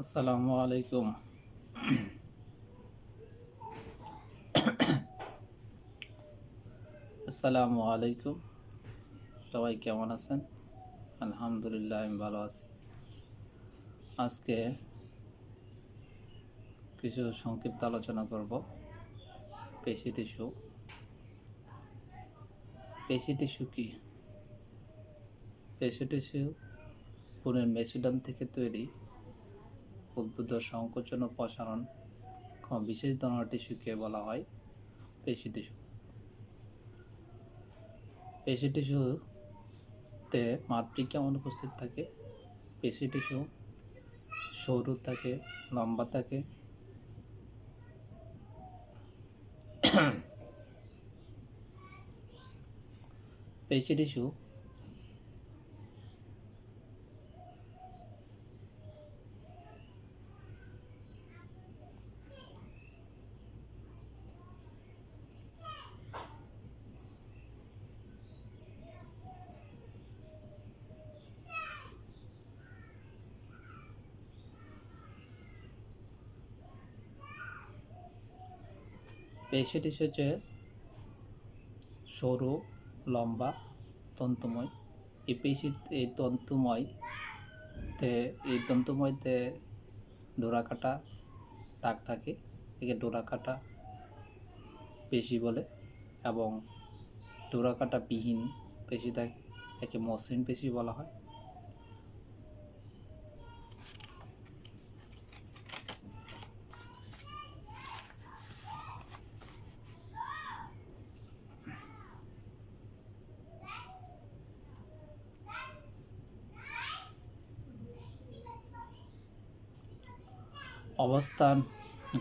আসসালামু আলাইকুম। আসসালামু আলাইকুম। সবাই কেমন আছেন? আলহামদুলিল্লাহ, আমি ভালো আছি। আজকে কিছু সংক্ষিপ্ত আলোচনা করব। পেশি টিস্যু। পেশি টিস্যু কি? পেশি টিস্যু পুনের মেসিডাম থেকে তৈরি উদ্ভুত সংকোচন ও প্রসারণ বিশেষ ধরনের টিস্যুকে বলা হয় পেশি টিস্যু। পেশি টিস্যুতে মাতৃকা অনুপস্থিত থাকে, পেশি টিস্যু সরু থাকে, লম্বা থাকে। পেশি টিস্যু পেশি টিস্যু হচ্ছে সরু, লম্বা, তন্তুময়। এই পেশি, এই তন্তুময় তে এই তন্তুময়তে ডোরা কাটা, দাগ থাকে। একে ডোরা কাটা পেশি বলে এবং ডোরা কাটা বিহীন পেশি থাকে। একে মসৃণ পেশি বলা হয়। অবস্থান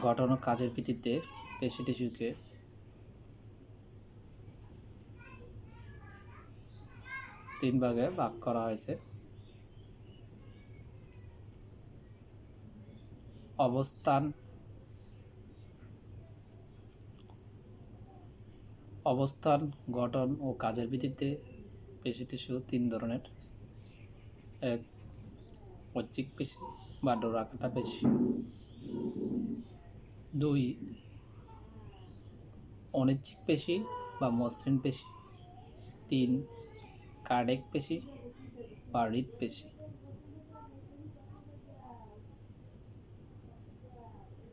গঠন ও কাজের ভিত্তিতে পেশি টিস্যুকে তিন ভাগে ভাগ করা হয়েছে। অবস্থান অবস্থান গঠন ও কাজের ভিত্তিতে পেশি টিস্যু তিন ধরনের। এক ঐচ্ছিক পেশি বা ডোরাকাটা পেশি। দুই, অনিচ্ছিক পেশি বা মসৃণ পেশি। তিন, কার্ডেক পেশি বা পেশি।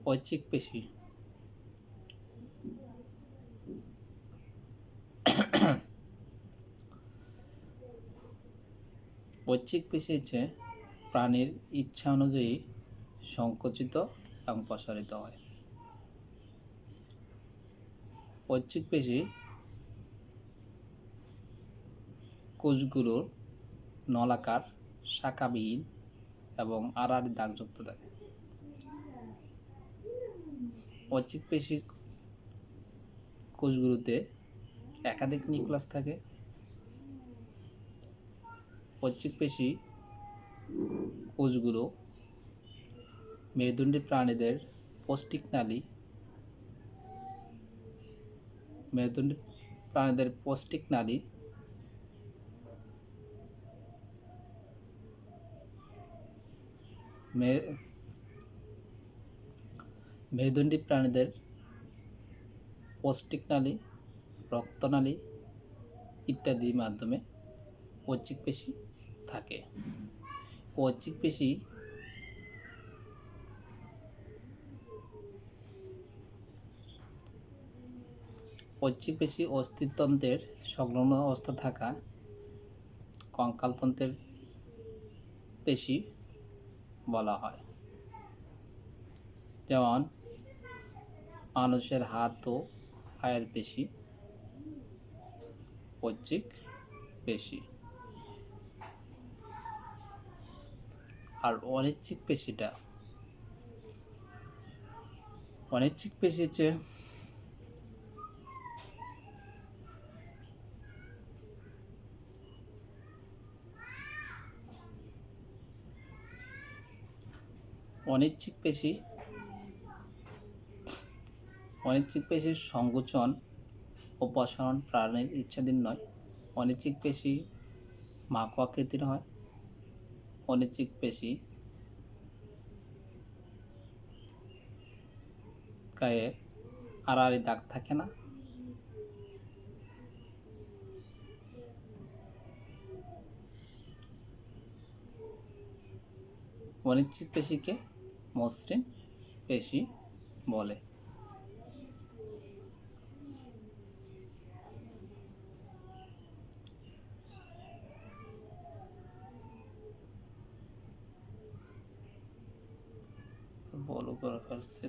ঐচ্ছিক পেশি। ঐচ্ছিক পেশি হচ্ছে প্রাণীর ইচ্ছা অনুযায়ী সংকুচিত এবং প্রসারিত হয়। ঐচ্ছিক পেশি কোষগুলোর নলাকার শাখাবিহীন এবং আড়াআড়ি দাগযুক্ত থাকে। ঐচ্ছিক পেশি কোষগুলোতে একাধিক নিউক্লাস থাকে। ঐচ্ছিক পেশি কোষগুলো মেরুদণ্ডী প্রাণীদের পৌষ্টিক নালী, মেরুদণ্ডী প্রাণীদের পৌষ্টিক নালী মেরুদণ্ডী প্রাণীদের পৌষ্টিক নালী রক্তনালী ইত্যাদির মাধ্যমে ঐচ্ছিক পেশি থাকে। ঐচ্ছিক পেশি ঐচ্ছিক পেশি অস্থিতন্ত্রের সংলগ্ন অবস্থা থাকা কঙ্কালতন্ত্রের পেশি বলা হয়। যেমন, মানুষের হাত ও পায়ের পেশি ঐচ্ছিক পেশি আর অনিচ্ছিক পেশিটা অনিচ্ছিক পেশি হচ্ছে অনিচ্ছিক পেশি অনিচ্ছিক পেশির সংকোচন ও প্রসারণ প্রাণীর ইচ্ছাধীন নয়। অনিচ্ছিক পেশি মাকু আকৃতির হয়। অনিচ্ছিক পেশি গায়ে আড়াআড়ি দাগ থাকে না। অনিচ্ছিক পেশিকে মসৃণ পেশি বলে। বলো করে ফেলছে